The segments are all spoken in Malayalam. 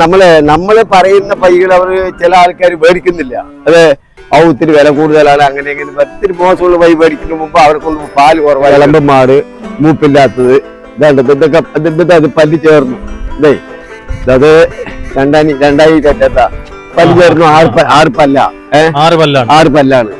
നമ്മൾ നമ്മൾ പറയുന്ന പൈകൾ അവർ ചില ആൾക്കാർ മേടിക്കുന്നില്ല അതെ ആ ഒത്തിരി വില കൂടുതലാണ്. അങ്ങനെ ഇങ്ങനെ ഒത്തിരി മോശമുള്ള പൈ മേടിക്കുന്ന മുമ്പ് അവർക്കൊന്നും പാൽ കുറവാണ് ഇളമ്പൻ മാട് മൂപ്പില്ലാത്തത് ഇതാണ്ട് ഇതൊക്കെ ഇതിന്റെ അത് പല്ലി ചേർന്നു. ഇതേ അത് രണ്ടായി രണ്ടായി കറ്റാത്ത പല്ലി ചേർന്നു ആറ് ആറ് പല്ല. ഏഹ് ആറ് പല്ലാണ്. ആറ് പല്ലാണ്.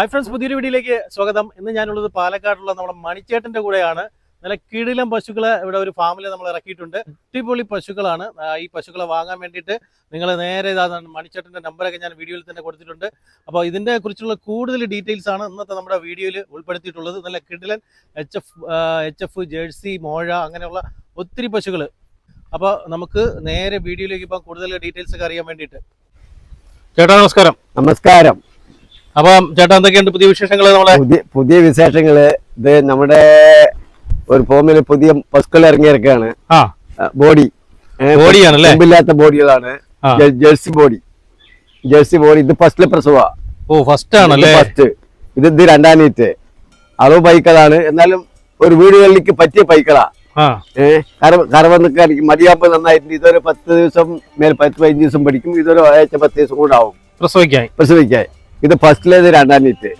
ഹായ് ഫ്രണ്ട്സ് പുതിയൊരു വീഡിയോയിലേക്ക് സ്വാഗതം. ഇന്ന് ഞാനുള്ളത് പാലക്കാടുള്ള നമ്മുടെ മണിച്ചേട്ടന്റെ കൂടെയാണ്. നല്ല കിടിലം പശുക്കളെ ഇവിടെ ഒരു ഫാമിൽ നമ്മൾ ഇറക്കിയിട്ടുണ്ട്. അടിപൊളി പശുക്കളാണ്. ഈ പശുക്കളെ വാങ്ങാൻ വേണ്ടിയിട്ട് നിങ്ങൾ നേരെ ഇതാ മണിച്ചേട്ടന്റെ നമ്പറൊക്കെ ഞാൻ വീഡിയോയിൽ തന്നെ കൊടുത്തിട്ടുണ്ട്. അപ്പോൾ ഇതിന്റെ കുറിച്ചുള്ള കൂടുതൽ ഡീറ്റെയിൽസ് ആണ് ഇന്നത്തെ നമ്മുടെ വീഡിയോയിൽ ഉൾപ്പെടുത്തിയിട്ടുള്ളത്. നല്ല കിടിലൻ H F H F Jersey മോഴ അങ്ങനെയുള്ള ഒത്തിരി പശുക്കൾ അപ്പോൾ നമുക്ക് നേരെ വീഡിയോയിലേക്ക് ഇപ്പം കൂടുതൽ ഡീറ്റെയിൽസ് ഒക്കെ അറിയാൻ വേണ്ടിയിട്ട്. ചേട്ടാ നമസ്കാരം. നമസ്കാരം. അപ്പം ചേട്ടാ എന്തൊക്കെയുണ്ട് പുതിയ വിശേഷങ്ങൾ നമ്മളെ? പുതിയ വിശേഷങ്ങൾ ഇത് നമ്മുടെ ഒരു ഫോമിൽ പുതിയ പശുക്കൾ ഇറങ്ങിയിരിക്കുകയാണ്. ആ. ബോഡി. ബോഡിയാണല്ലേ? ഇല്ലാത്ത ബോഡികളാണ്. Jersey body. ജേഴ്സി ബോഡി ഇത് ഫസ്റ്റ് പ്രസവ. ഓ ഫസ്റ്റ് ആണല്ലേ? ഫസ്റ്റ് ഇത് ഇത് രണ്ടാം നീറ്റ് അളവ് പൈക്കളാണ് എന്നാലും ഒരു വീടുകളിലേക്ക് പറ്റിയ പൈക്കളാ ഏഹ് കറവ് കറവ നിൽക്കായിരിക്കും മതിയാകുമ്പോൾ നന്നായിട്ട് ഇതൊരു പത്ത് ദിവസം മേൽ പത്ത് പതിനഞ്ച് ദിവസം പഠിക്കും ഇതൊരു ആഴ്ച പത്ത് ദിവസം കൂടെ ആവും. പ്രസവിക്കായി. പ്രസവിക്കാൻ ഇത് ഫസ്റ്റിലേത് രണ്ടാം നീറ്റ്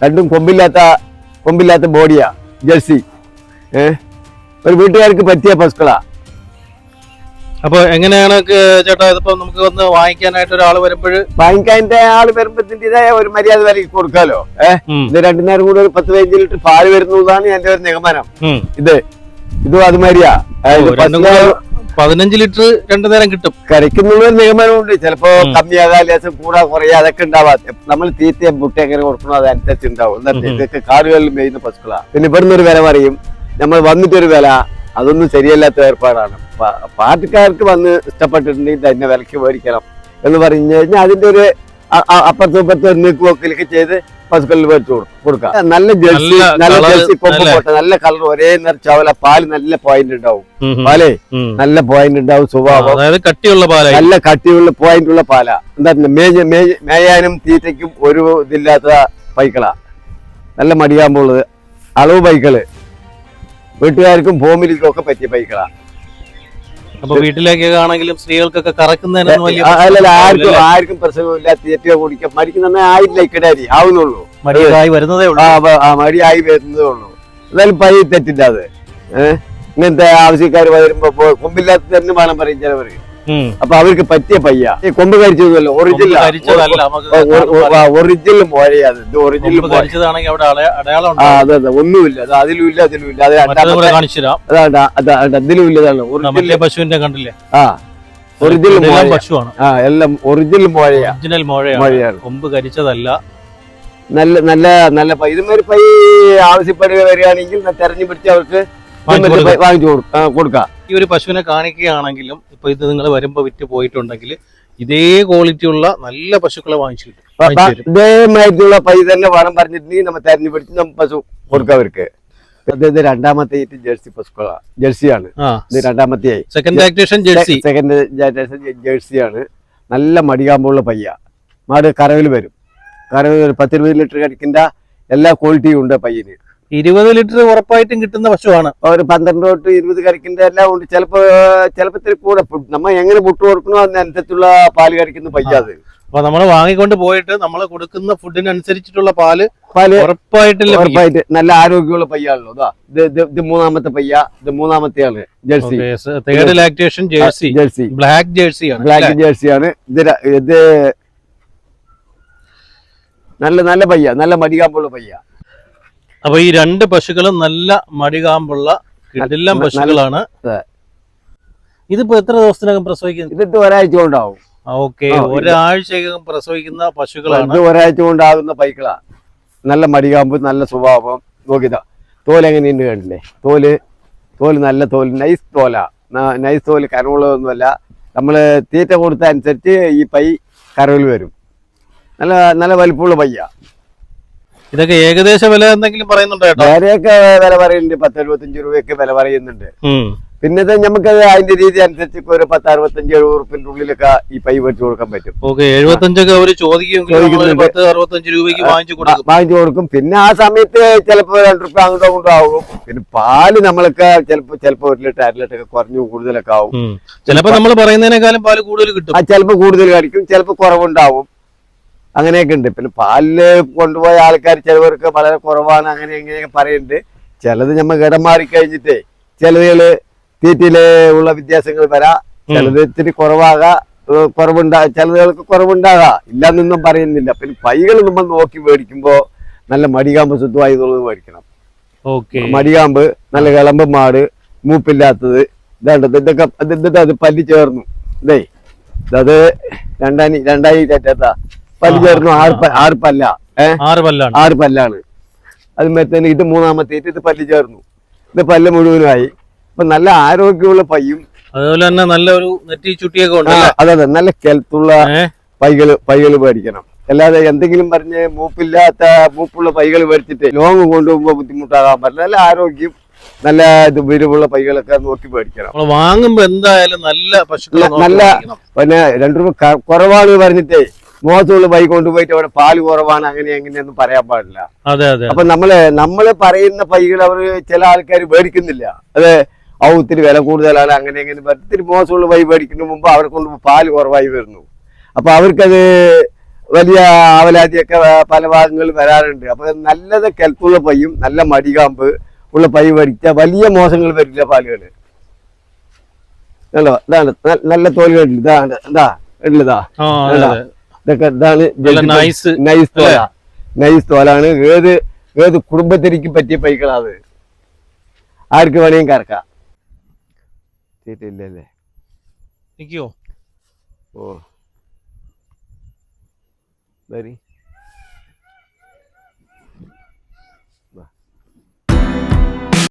രണ്ടും കൊമ്പില്ലാത്ത കൊമ്പില്ലാത്ത ബോഡിയാ ജേഴ്സി. ഏഹ് ഒരു വീട്ടുകാർക്ക് പറ്റിയ പശുക്കളാ അപ്പൊ എങ്ങനെയാണ് ചേട്ടാ ഇതിപ്പോ നമുക്ക് വന്ന് വാങ്ങിക്കാനായിട്ട് ഒരാൾ വരുമ്പോൾ? വാങ്ങിക്കാന്റെ ആൾ വരുമ്പോഴത്തേ ഒരു മര്യാദ വരെ കൊടുക്കാലോ. ഏഹ് ഇത് രണ്ടു നേരം കൂടെ ഒരു പത്ത് പതിനഞ്ച് ലിറ്റർ പാൽ വരുന്നതാണ് എന്റെ ഒരു നിഗമനം. ഇത്. ഇതും അതുമാതിരിയാ. പതിനഞ്ച് ലിറ്റർ രണ്ടു നേരം കിട്ടും. കരയ്ക്കുന്നുള്ള ഒരു നിഗമനമുണ്ട്. ചിലപ്പോ. കമ്മിയാകാൻ ലേശം കൂടാ കുറയാ അതൊക്കെ ഉണ്ടാവാം. നമ്മൾ തീറ്റയും മുട്ടയൊക്കെ എങ്ങനെ കൊടുക്കണോ അതനുസരിച്ച് ഉണ്ടാവും. ഇതൊക്കെ കാടുകളിൽ മേയുന്ന പശുക്കളാണ് പിന്നെ ഇവിടുന്ന് ഒരു വില പറയും. നമ്മൾ വന്നിട്ടൊരു വില അതൊന്നും ശരിയല്ലാത്ത ഏർപ്പാടാണ്. പാർട്ടിക്കാർക്ക് വന്ന് ഇഷ്ടപ്പെട്ടിട്ടുണ്ടെങ്കിൽ തന്നെ വിലക്ക് മേടിക്കണം എന്ന് പറഞ്ഞു കഴിഞ്ഞാൽ അതിന്റെ ഒരു അപ്പുറത്തും ഇപ്പുറത്തും നീക്കുവൊക്കലൊക്കെ ചെയ്ത് പശുക്കളിൽ മേടിച്ചു കൊടുക്കും. നല്ല ജേഴ്സി നല്ല ജേഴ്സി കൊമ്പ് പോട്ടെ. നല്ല കളർ ഒരേ നിറച്ചാവില്ല പാൽ നല്ല പോയിന്റ് ഉണ്ടാവും. പാലേ? നല്ല പോയിന്റ് ഉണ്ടാവും സ്വഭാവം. കട്ടിയുള്ള നല്ല കട്ടിയുള്ള പോയിന്റ് ഉള്ള പാല. എന്താ മേജ മേയ- മേയാനും തീറ്റയ്ക്കും ഒരു ഇതില്ലാത്ത പൈക്കളാ. നല്ല മടിയാകുമ്പോളത് അളവ് പൈക്കൾ. വീട്ടുകാർക്കും ഭൂമിയിലേക്കും ഒക്കെ പറ്റിയ പൈക്കളാ. അപ്പൊ വീട്ടിലേക്കൊക്കെ ആണെങ്കിലും സ്ത്രീകൾക്കൊക്കെ കറക്കുന്നതിനൊന്നും വലിയ അല്ലല്ല ആർക്കും ആർക്കും പ്രശ്നമില്ല. തീറ്റ കുടിക്കാം മരിക്കുന്ന ആയിട്ടില്ല ഇക്കടാരി ആവുന്നുള്ളൂ? മടിയായി വരുന്നതേ ഉള്ളൂ. ആ മടിയായി വരുന്നതേ ഉള്ളൂ. എന്നാലും പൈ തെറ്റില്ല അത്. ഇങ്ങനത്തെ ആവശ്യക്കാർ വരുമ്പോ കൊമ്പില്ലാത്ത തന്നെ വേണം പറയും ചിലവർ. അപ്പൊ അവർക്ക് പറ്റിയ പയ്യ. ഈ കൊമ്പ് കരിച്ചതല്ലോ ഒറിജിനൽ ഒറിജിനൽ മോഴയത് ഇത് ഒറിജിനൽ അതെ അതെ. ഒന്നുമില്ല. അത് അതിലും ഇല്ല അതിലും ഇല്ല അത് അതിലും ഇല്ലതാണ് ഒറിജിനൽ പശുവിന്റെ കണ്ടില്ലേ? ആ ഒറിജിനൽ പശുവാണ്. ആ എല്ലാം ഒറിജിനൽ മോഴയാ. ഒറിജിനൽ മോഴയാണ്. കൊമ്പ് കരിച്ചതല്ല. നല്ല നല്ല നല്ല പൈ ഇതുമാതിരി പൈ ആവശ്യപ്പെടുക വരികയാണെങ്കിൽ തെരഞ്ഞു പിടിച്ച് അവർക്ക് വാങ്ങിച്ചു കൊടുക്കാം. ഈ ഒരു പശുവിനെ കാണിക്കുകയാണെങ്കിലും ഇപ്പൊ ഇത് നിങ്ങൾ വരുമ്പോ വിറ്റ് പോയിട്ടുണ്ടെങ്കിൽ ഇതേ ക്വാളിറ്റി ഉള്ള നല്ല പശുക്കളെ വാങ്ങിച്ചു ഇതേമായിട്ടുള്ള പൈ തന്നെ വേണം പറഞ്ഞിട്ടുണ്ടെങ്കിൽ നമ്മൾ തെരഞ്ഞു പിടിച്ച് നമ്മ പശു കൊടുക്കാം അവർക്ക്. ഇത് രണ്ടാമത്തെ ഇറ്റ് ജേഴ്സി പശുക്കളാ. ജേഴ്സിയാണ്. ഇത് രണ്ടാമത്തെ സെക്കൻഡ് ജേഴ്സി. സെക്കൻഡ് ജനറേഷൻ ജേഴ്സിയാണ്. നല്ല മടികാമ്പുള്ള പയ്യ. മാട് കറവിൽ വരും. കറവിൽ പത്തിരുപത് ലിറ്റർ കടിക്കുന്ന എല്ലാ ക്വാളിറ്റിയും ഉണ്ട് പയ്യന്. ഇരുപത് ലിറ്റർ ഉറപ്പായിട്ടും കിട്ടുന്ന പശുവാണ്. ഒരു പന്ത്രണ്ട് തൊട്ട് ഇരുപത് കറിക്കിന്റെ എല്ലാം ഉണ്ട്. ചിലപ്പോ ചിലപ്പോ കൂടെ നമ്മൾ നമ്മ എങ്ങനെ പുട്ട് കൊടുക്കണോ അതിനനുസരിച്ചുള്ള പാൽ കറിക്കുന്ന പയ്യാത് അപ്പൊ നമ്മൾ വാങ്ങിക്കൊണ്ട് പോയിട്ട് നമ്മൾ കൊടുക്കുന്ന ഫുഡിനനുസരിച്ചിട്ടുള്ള പാൽ പാൽ ഉറപ്പായിട്ടില്ല ഉറപ്പായിട്ട് നല്ല ആരോഗ്യമുള്ള പയ്യാണല്ലോ. അതാ ഇത് മൂന്നാമത്തെ പയ്യ ഇത് മൂന്നാമത്തെ ആണ് Jersey third lactation Jersey. Jersey. Black ജേഴ്സിയാണ് black ജേഴ്സിയാണ്. ഇത് ഇത് നല്ല നല്ല പയ്യ നല്ല മടികാമ്പുള്ള പയ്യ. അപ്പൊ ഈ രണ്ട് പശുക്കളും നല്ല മടികാമ്പുള്ള കിടിലം പശുക്കളാണ്. ഇതിപ്പോ എത്ര ദിവസത്തിനകം പ്രസവിക്കുന്നു? ഇതിട്ട് ഒരാഴ്ച കൊണ്ടാവും. ഓക്കെ. ഒരാഴ്ചക്കകം പ്രസവിക്കുന്ന പശുക്കളാണ്. ഇത് ഒരാഴ്ച കൊണ്ടാകുന്ന പൈക്കളാ. നല്ല മടികാമ്പ് നല്ല സ്വഭാവം. നോക്കിതാ തോൽ എങ്ങനെയുണ്ട് കണ്ടില്ലേ? തോൽ തോൽ നല്ല തോൽ നൈസ് തോലാ. നൈസ് തോൽ കരവുള്ളതൊന്നുമല്ല നമ്മൾ തീറ്റ കൊടുത്ത അനുസരിച്ച് ഈ പൈ കരവിൽ വരും. നല്ല നല്ല വലിപ്പമുള്ള പയ്യ. ഇതൊക്കെ ഏകദേശ വില എന്തെങ്കിലും പറയുന്നുണ്ടോ വേറെയൊക്കെ വില പറയുന്നുണ്ട്. പത്ത് എഴുപത്തഞ്ച് രൂപയൊക്കെ വില പറയുന്നുണ്ട്. പിന്നെ നമുക്ക് അതിന്റെ രീതി അനുസരിച്ച് ഒരു പത്ത് അറുപത്തഞ്ച് എഴുപത് റുപ്യന്റെ ഉള്ളിലൊക്കെ ഈ പൈ വെച്ച് കൊടുക്കാൻ പറ്റും. ഓക്കെ എഴുപത്തഞ്ചൊക്കെ അവർ ചോദിക്കും. പത്ത് അറുപത്തഞ്ച് രൂപയ്ക്ക് വാങ്ങിച്ചു കൊടുക്കും. വാങ്ങിച്ചു കൊടുക്കും. പിന്നെ ആ സമയത്ത് ചിലപ്പോ രണ്ട് റുപ്യ അങ്ങോട്ടോ അങ്ങോട്ടും ആകും. പിന്നെ പാൽ നമ്മളൊക്കെ ചിലപ്പോ ചിലപ്പോ ഒരു ലിറ്റർ അര ലിറ്റർ ഒക്കെ കുറഞ്ഞു കൂടുതലൊക്കെ ആവും. ചിലപ്പോൾ ചിലപ്പോ നമ്മൾ പറയുന്നതിനേക്കാളും പാൽ കൂടുതൽ കിട്ടും. ആ ചിലപ്പോ കൂടുതൽ കഴിക്കും. ചിലപ്പോ കുറവുണ്ടാവും. അങ്ങനെയൊക്കെ ഉണ്ട്. പിന്നെ പാലിൽ കൊണ്ടുപോയ ആൾക്കാർ ചിലവർക്ക് വളരെ കുറവാണ്. അങ്ങനെ ഇങ്ങനെയൊക്കെ പറയുന്നുണ്ട് ചിലത് നമ്മൾ ഇടം മാറി കഴിഞ്ഞിട്ടേ ചിലതുകൾ തീറ്റിൽ ഉള്ള വ്യത്യാസങ്ങൾ വരാം. ചിലത് ഇത്തിരി കുറവാകാം കുറവുണ്ടാ ചിലതുകൾക്ക് കുറവുണ്ടാകാം. ഇല്ലാന്നൊന്നും പറയുന്നില്ല. പിന്നെ പൈകൾ നമ്മൾ നോക്കി മേടിക്കുമ്പോ നല്ല മടികാമ്പ് ശുദ്ധമായതുള്ളത് മേടിക്കണം. ഓക്കെ. മടികാമ്പ് നല്ല കിളമ്പ് മാട് മൂപ്പില്ലാത്തത് ഇതാണ്ട് ഇതൊക്കെ ഇത് ഇത് അത് പല്ലി ചേർന്നു. ഇതേ അത് രണ്ടായി രണ്ടായി തെറ്റാ പല്ലി ചേർന്നു. ആറ് ആറ് പല്ല. ആറ് പല്ലാണ്. ആറ് പല്ലാണ്. അത് മറ്റേ ഇത് മൂന്നാമത്തേറ്റ് ഇത് പല്ല് ചേർന്നു. ഇത് പല്ല് മുഴുവനായി അപ്പൊ നല്ല ആരോഗ്യമുള്ള പയ്യും. അതുപോലെ തന്നെ നല്ല ഒരു നെറ്റി ചുട്ടിയൊക്കെ ഉണ്ട് അതെ അതെ. നല്ല കെൽത്തുള്ള? പൈകൾ പൈകൾ മേടിക്കണം. അല്ലാതെ എന്തെങ്കിലും പറഞ്ഞ് മൂപ്പില്ലാത്ത മൂപ്പുള്ള പൈകൾ മേടിച്ചിട്ട് ലോങ് കൊണ്ടുപോകുമ്പോ ബുദ്ധിമുട്ടാകാൻ പറ്റില്ല. നല്ല ആരോഗ്യം നല്ല ഇത് വിരിവുള്ള പൈകളൊക്കെ നോക്കി മേടിക്കണം. വാങ്ങുമ്പോ എന്തായാലും നല്ല പശുക്കളെ നല്ല-. പിന്നെ രണ്ടു രൂപ കുറവാണ് പറഞ്ഞിട്ടേ. മോശമുള്ള പൈ കൊണ്ടുപോയിട്ട് അവിടെ പാൽ കുറവാണ് അങ്ങനെ എങ്ങനെയൊന്നും പറയാൻ പാടില്ല. അതെ അതെ. അപ്പൊ നമ്മൾ നമ്മൾ പറയുന്ന പൈകൾ അവർ ചില ആൾക്കാർ മേടിക്കുന്നില്ല. അതെ ആ ഇത്തിരി വില കൂടുതലാണ് അങ്ങനെ എങ്ങനെ ഒത്തിരി ഇത്തിരി മോശമുള്ള വൈ മേടിക്കുന്ന മുമ്പ് അവരെ കൊണ്ട് പാൽ കുറവായി വരുന്നു. അപ്പൊ അവർക്കത് വലിയ ആവലാതിയൊക്കെ പല ഭാഗങ്ങളിൽ വരാറുണ്ട്. അപ്പൊ നല്ലത് കെൽപ്പുള്ള പയ്യും നല്ല മടികാമ്പ് ഉള്ള പൈ മേടിച്ച വലിയ മോശങ്ങൾ വരില്ല പാലുകൾ. കണ്ടോ? ഇതാണ് നല്ല തോലുകൾ ഇതാണ് ഇതാ. അതെ. ഇതൊക്കെ ഇതാണ് നല്ല നൈസ് നൈസ് തോല. നൈസ് തോലാണ്. ഏത് ഏത് കുടുംബത്തിലേക്ക് പറ്റിയ പൈക്കളാത് ആർക്ക് വേണമെങ്കിൽ കറക്കാം. തീറ്റില്ലല്ലേ നിക്കോ ഓ. വരി